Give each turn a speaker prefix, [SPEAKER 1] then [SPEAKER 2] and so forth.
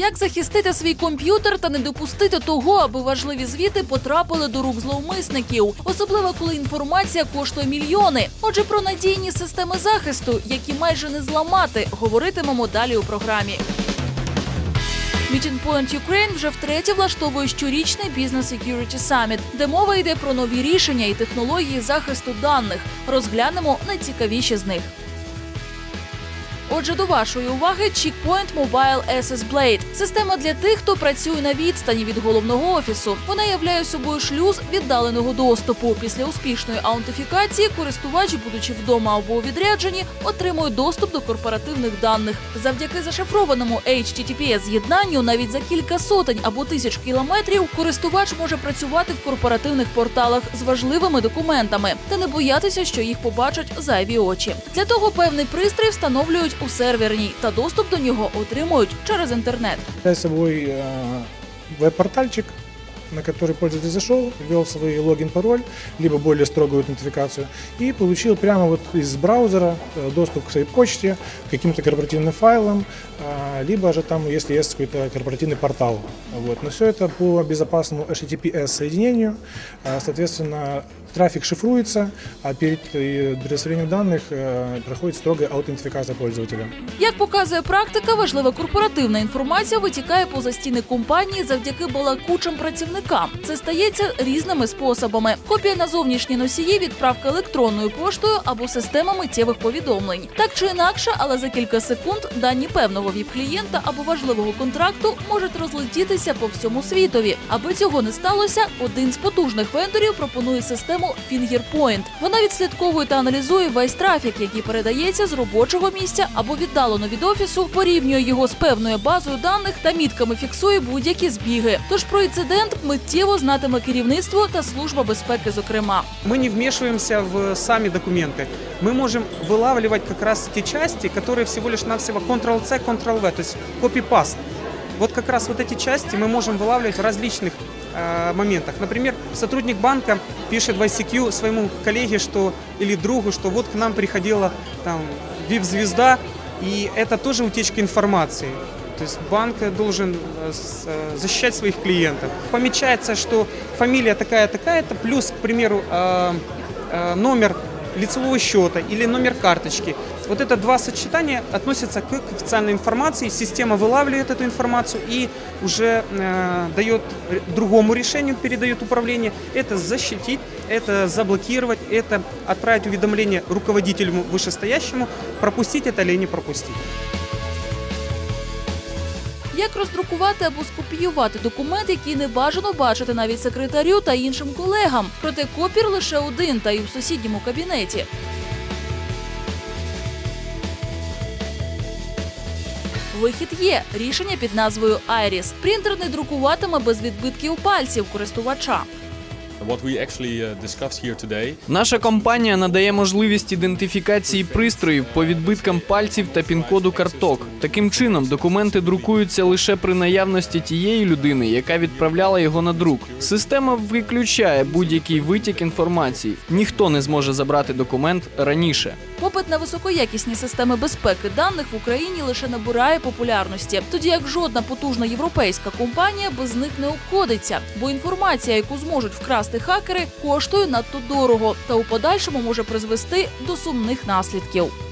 [SPEAKER 1] Як захистити свій комп'ютер та не допустити того, аби важливі звіти потрапили до рук зловмисників, особливо коли інформація коштує мільйони. Отже, про надійні системи захисту, які майже не зламати, говоритимемо далі у програмі. Meeting Point Ukraine вже втретє влаштовує щорічний Business Security Summit, де мова йде про нові рішення і технології захисту даних. Розглянемо найцікавіші з них. Отже, до вашої уваги Checkpoint Mobile SS Blade – система для тих, хто працює на відстані від головного офісу. Вона являє собою шлюз віддаленого доступу. Після успішної аутентифікації користувач, будучи вдома або у відрядженні, отримує доступ до корпоративних даних. Завдяки зашифрованому HTTPS з'єднанню навіть за кілька сотень або тисяч кілометрів користувач може працювати в корпоративних порталах з важливими документами та не боятися, що їх побачать зайві очі. Для того певний пристрій встановлюють у серверній та доступ до нього отримують через інтернет.
[SPEAKER 2] Я собой э, веб-портальчик, на который пользователь зашел, ввел свой логин, пароль, либо более строгую аутентификацию, и получил прямо вот из браузера э, доступ к своей почте, к каким-то корпоративным файлам, а, либо же там, если есть какой-то корпоративный портал. Вот. Но все это по безопасному HTTPS соединению, А, соответственно, трафик шифруется, а перед э, предоставлением данных э, проходит строгая аутентификация пользователя.
[SPEAKER 1] Як показує практика, важлива корпоративна інформація витікає поза стіни компанії завдяки балакучим працівникам. Це стається різними способами: копія на зовнішні носії, відправка електронною поштою або система миттєвих повідомлень. Так чи інакше, але за кілька секунд дані певного віп-клієнта або важливого контракту можуть розлетітися по всьому світові. Аби цього не сталося, один з потужних вендорів пропонує систему Fingerpoint. Вона відслідковує та аналізує весь трафік, який передається з робочого місця або віддалено від офісу, порівнює його з певною базою даних та мітками фіксує будь-які збіги. Тож про інцидент миттєво знатиме керівництво та служба безпеки, зокрема.
[SPEAKER 3] Мы не вмешиваемся в сами документы. Мы можем вылавливать как раз те части, которые всего лишь навсего Ctrl-C, Ctrl-V, то есть copy-paste. Вот как раз вот эти части мы можем вылавливать в различных э, моментах. Например, сотрудник банка пишет в ICQ своему коллеге что, или другу, что вот к нам приходила там VIP-звезда, и это тоже утечка информации. То есть банк должен э, э, защищать своих клиентов. Помечается, что фамилия такая-такая-то, плюс, к примеру, номер лицевого счета или номер карточки. Вот это два сочетания относятся к официальной информации. Система вылавливает эту информацию и уже э, дает р- другому решению, передает управление. Это защитить, это заблокировать, это отправить уведомление руководителю вышестоящему, пропустить это или не пропустить.
[SPEAKER 1] Як роздрукувати або скопіювати документ, який не бажано бачити навіть секретарю та іншим колегам. Проте копір лише один та й у сусідньому кабінеті. Вихід є рішення під назвою Iris. Принтер не друкуватиме без відбитків пальців користувача.
[SPEAKER 4] Uh,
[SPEAKER 5] Наша компанія надає можливість ідентифікації пристроїв по відбиткам пальців та пін-коду карток. Таким чином, документи друкуються лише при наявності тієї людини, яка відправляла його на друк. Система виключає будь-який витік інформації. Ніхто не зможе забрати документ раніше.
[SPEAKER 1] Попит на високоякісні системи безпеки даних в Україні лише набирає популярності, тоді як жодна потужна європейська компанія без них не обходиться, бо інформація, яку зможуть вкрасти хакери, коштує надто дорого та у подальшому може призвести до сумних наслідків.